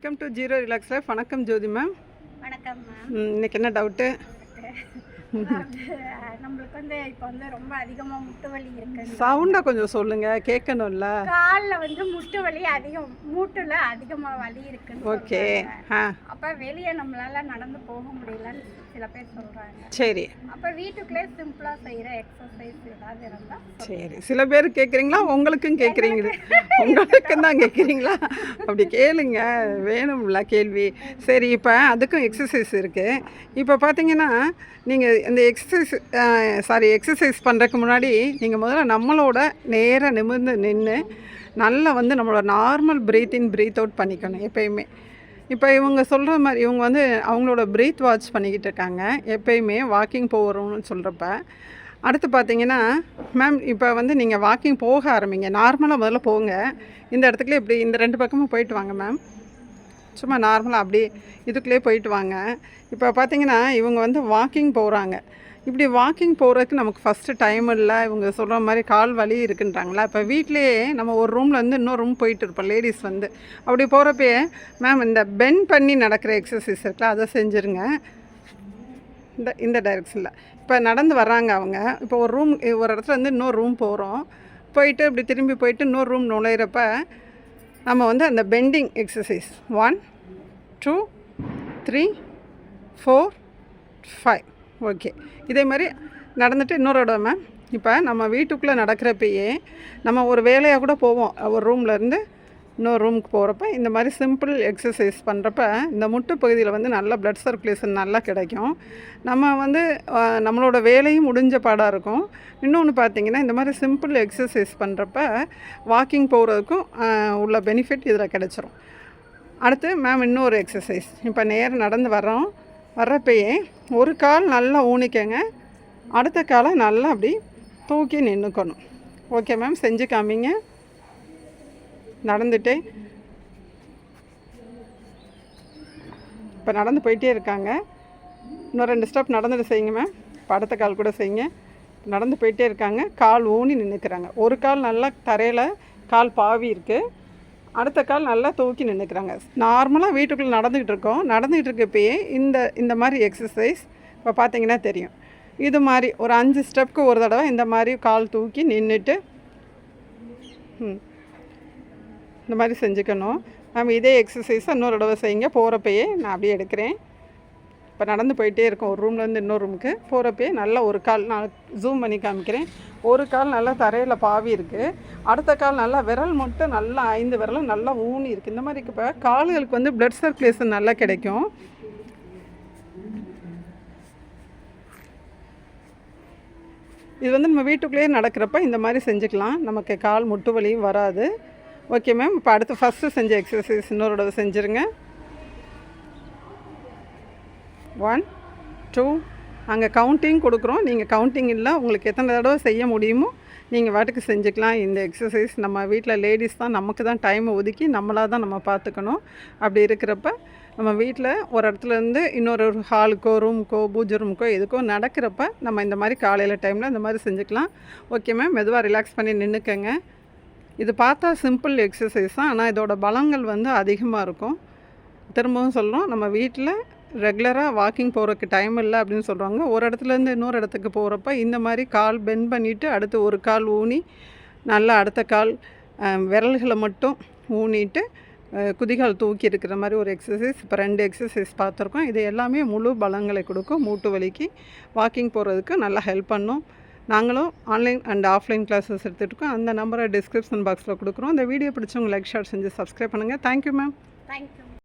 Welcome to zero relax life வணக்கம் Jyothi ma'am வணக்கம் ma'am இன்னைக்கு என்ன டவுட்டு நம்மளுக்கு வந்து இப்போ வந்து ரொம்ப அதிகமாக முட்டு வலி இருக்கு சவுண்டாக கொஞ்சம் சொல்லுங்கள் கேட்கணும்ல? காலில் வந்து முட்டு வலி அதிகம் மூட்டுல அதிகமாக வலி இருக்குன்னு ஓகே அப்போ வெளியே நம்மளால நடந்து போக முடியலன்னு சில பேர் சொல்றாங்க. சரி. அப்போ வீட்டுக்குள்ளே சிம்பிளாக செய்கிற எக்ஸசைஸ் ஏதாவது இருந்தால் சரி. சில பேர் கேட்குறீங்களா உங்களுக்கும் கேட்குறீங்க உங்களுக்கும் தான் கேட்குறீங்களா அப்படி கேளுங்க. வேணும்ல கேள்வி. சரி இப்போ அதுக்கும் எக்ஸசைஸ் இருக்குது இப்போ பார்த்தீங்கன்னா நீங்கள் இந்த எக்ஸசைஸ் சாரி எக்ஸசைஸ் பண்ணுறதுக்கு முன்னாடி நீங்கள் முதல்ல நம்மளோட நேராக நிமிர்ந்து நின்று நல்லா வந்து நம்மளோட normal breath in breath out பண்ணிக்கணும் எப்பயுமே. இப்போ இவங்க சொல்கிற மாதிரி இவங்க வந்து அவங்களோட ப்ரீத் வாட்ச் பண்ணிக்கிட்டு இருக்காங்க. எப்பயுமே வாக்கிங் போகிறோம்னு சொல்கிறப்ப அடுத்து பார்த்தீங்கன்னா மேம் இப்போ வந்து நீங்கள் வாக்கிங் போக ஆரம்பிங்க. நார்மலாக முதல்ல போங்க. இந்த இடத்துக்குள்ளே இப்படி இந்த ரெண்டு பக்கமும் போயிட்டு வாங்க மேம் சும்மா நார்மலாக அப்படி இதுக்குள்ளே போயிட்டு வாங்க. இப்போ பார்த்தீங்கன்னா இவங்க வந்து வாக்கிங் போகிறாங்க இப்படி வாக்கிங் போகிறதுக்கு நமக்கு ஃபஸ்ட்டு டைம் இல்லை. இவங்க சொல்கிற மாதிரி கால் வலி இருக்குன்றாங்களா? இப்போ வீட்டிலேயே நம்ம ஒரு ரூமில் வந்து இன்னொரு ரூம் போயிட்டு இருப்போம் லேடிஸ் வந்து. அப்படி போகிறப்பயே மேம் இந்த பென் பண்ணி நடக்கிற எக்ஸசைஸ் இருக்குல்ல அதை செஞ்சுருங்க. இந்த இந்த டைரக்ஷனில் இப்போ நடந்து வர்றாங்க அவங்க. இப்போ ஒரு ரூம் ஒரு இடத்துல இருந்து இன்னொரு ரூம் போகிறோம் போயிட்டு இப்படி திரும்பி போயிட்டு இன்னொரு ரூம் நுழையிறப்ப நம்ம வந்து அந்த pending exercise one two three four five okay இதே மாதிரி நடந்துட்டு இன்னொரு இடம் மேம் இப்போ நம்ம வீட்டுக்குள்ளே நடக்கிறப்பயே நம்ம ஒரு வேலையாக கூட போவோம். ஒரு ரூம்லேருந்து இன்னொரு ரூமுக்கு போகிறப்ப இந்த மாதிரி சிம்பிள் எக்ஸசைஸ் பண்ணுறப்ப இந்த முட்டு பகுதியில் வந்து நல்ல பிளட் சர்க்குலேஷன் நல்லா கிடைக்கும். நம்ம வந்து நம்மளோட வேலையும் முடிஞ்ச பாடாக இருக்கும். இன்னொன்று பார்த்தீங்கன்னா இந்த மாதிரி சிம்பிள் எக்ஸசைஸ் பண்ணுறப்ப வாக்கிங் போகிறதுக்கும் உள்ள பெனிஃபிட் இதில் கிடச்சிரும். அடுத்து மேம் இன்னொரு எக்ஸசைஸ் இப்போ நேரம் நடந்து வர்றோம். வர்றப்பயே ஒரு கால் நல்லா ஊனிக்கங்க. அடுத்த காலை நல்லா அப்படி தூக்கி நின்றுக்கணும் ஓகே மேம் செஞ்சு காமிங்க. நடந்துட்டே இப்போ நடந்து போயிட்டே இருக்காங்க. இன்னும் ரெண்டு ஸ்டெப் நடந்துட்டு செய்யுங்க மேம் இப்போ அடுத்த கால் கூட செய்யுங்க. நடந்து போயிட்டே இருக்காங்க. கால் ஊனி நின்றுக்கிறாங்க ஒரு கால் நல்லா தரையில் கால் பாவி இருக்குது அடுத்த கால் நல்லா தூக்கி நின்றுக்கிறாங்க நார்மலாக வீட்டுக்குள்ளே நடந்துக்கிட்டு இருக்கோம். நடந்துக்கிட்டு இருக்கப்பயே இந்த இந்த மாதிரி எக்ஸசைஸ் இப்போ பார்த்தீங்கன்னா தெரியும். இது மாதிரி ஒரு அஞ்சு ஸ்டெப்க்கு ஒரு தடவை இந்த மாதிரி கால் தூக்கி நின்றுட்டு ம். இந்த மாதிரி செஞ்சுக்கணும். நம்ம இதே எக்ஸசைஸை இன்னொரு தடவை செய்யுங்க. போகிறப்பயே நான் அப்படியே எடுக்கிறேன். இப்போ நடந்து போயிட்டே இருக்கோம். ஒரு ரூம்லேருந்து இன்னொரு ரூமுக்கு போகிறப்பயே நல்லா ஒரு கால் நான் ஜூம் பண்ணி காமிக்கிறேன். ஒரு கால் நல்லா தரையில் பாவி இருக்குது அடுத்த கால் நல்லா விரல் மட்டும் நல்லா ஐந்து விரலும் நல்லா ஊனி இருக்குது இந்த மாதிரி இப்போ கால்களுக்கு வந்து பிளட் சர்க்குலேஷன் நல்லா கிடைக்கும். இது வந்து நம்ம வீட்டுக்குள்ளேயே நடக்கிறப்ப இந்த மாதிரி செஞ்சுக்கலாம். நமக்கு கால் முட்டு வலியும் வராது. ஓகே மேம் இப்போ அடுத்து ஃபஸ்ட்டு செஞ்ச எக்ஸசைஸ் இன்னொரு தடவை செஞ்சுருங்க. ஒன் டூ அங்கே கவுண்டிங் கொடுக்குறோம். நீங்கள் கவுண்டிங் இல்லை உங்களுக்கு எத்தனை தடவை செய்ய முடியுமோ நீங்கள் வாட்டுக்கு செஞ்சுக்கலாம். இந்த எக்ஸசைஸ் நம்ம வீட்டில் லேடிஸ் தான் நமக்கு தான் டைமை ஒதுக்கி நம்மளாக தான் நம்ம பார்த்துக்கணும் அப்படி இருக்கிறப்ப நம்ம வீட்டில் ஒரு இடத்துலேருந்து இன்னொரு ஒரு ஹாலுக்கோ ரூமுக்கோ பூஜை ரூமுக்கோ எதுக்கோ நடக்கிறப்ப நம்ம இந்த மாதிரி காலையில் டைமில் இந்த மாதிரி செஞ்சுக்கலாம். ஓகே மேம் மெதுவாக ரிலாக்ஸ் பண்ணி நின்றுக்கங்க இது பார்த்தா சிம்பிள் எக்ஸசைஸ் தான் ஆனால் இதோட பலங்கள் வந்து அதிகமாக இருக்கும். திரும்பவும் சொல்கிறோம் நம்ம வீட்டில் ரெகுலராக வாக்கிங் போகிறதுக்கு டைம் இல்லை அப்படின்னு சொல்கிறாங்க ஒரு இடத்துலேருந்து இன்னொரு இடத்துக்கு போகிறப்ப இந்த மாதிரி கால் பெண்ட் பண்ணிவிட்டு அடுத்து ஒரு கால் ஊனி நல்லா அடுத்த கால் விரல்களை மட்டும் ஊனிட்டு குதிகால் தூக்கி இருக்கிற மாதிரி ஒரு எக்ஸசைஸ் இப்போ ரெண்டு எக்ஸசைஸ் பார்த்துருக்கோம். இது எல்லாமே முழு பலங்களை கொடுக்கும். மூட்டு வலிக்கு வாக்கிங் போகிறதுக்கு நல்லா ஹெல்ப் பண்ணும். நாங்களும் ஆன்லைன் அண்ட் ஆஃப்லைன் கிளாஸஸ் எடுத்துகிட்டு இருக்கோம் அந்த நம்பரை டிஸ்கிரிப்ஷன் பாக்ஸில் கொடுக்குறோம். இந்த வீடியோ பிடிச்சவங்க லைக் ஷேர் செஞ்சு சப்ஸ்கிரைப் பண்ணுங்கள் thank you ma'am thank you